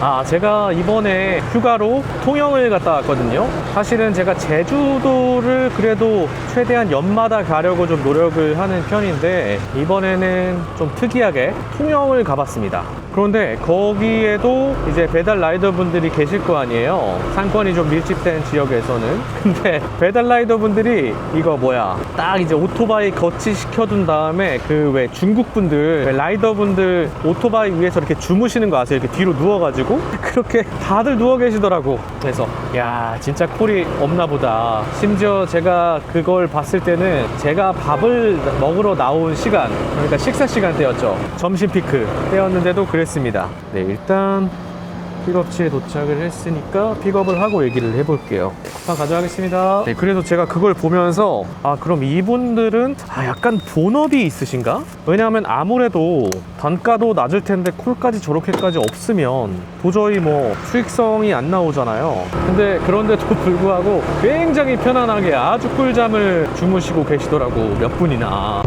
아, 제가 이번에 휴가로 통영을 갔다 왔거든요. 사실은 제가 제주도를 그래도 최대한 연마다 가려고 좀 노력을 하는 편인데, 이번에는 좀 특이하게 통영을 가봤습니다. 그런데 거기에도 이제 배달 라이더 분들이 계실 거 아니에요. 상권이 좀 밀집된 지역에서는. 근데 배달 라이더 분들이 이거 뭐야. 딱 이제 오토바이 거치 시켜둔 다음에 그 왜 중국 분들, 라이더 분들 오토바이 위에서 이렇게 주무시는 거 아세요? 이렇게 뒤로 누워가지고. 그렇게 다들 누워 계시더라고. 그래서, 야, 진짜 콜이 없나 보다. 심지어 제가 그걸 봤을 때는 제가 밥을 먹으러 나온 시간, 그러니까 식사 시간대였죠. 점심 피크 때였는데도 그랬습니다. 네, 일단 픽업지에 도착을 했으니까 픽업을 하고 얘기를 해볼게요. 쿠팡 가져가겠습니다. 네, 그래서 제가 그걸 보면서 아 그럼 이분들은 아 약간 본업이 있으신가? 왜냐하면 아무래도 단가도 낮을 텐데 콜까지 저렇게까지 없으면 도저히 뭐 수익성이 안 나오잖아요. 근데 그런데도 불구하고 굉장히 편안하게 아주 꿀잠을 주무시고 계시더라고 몇 분이나.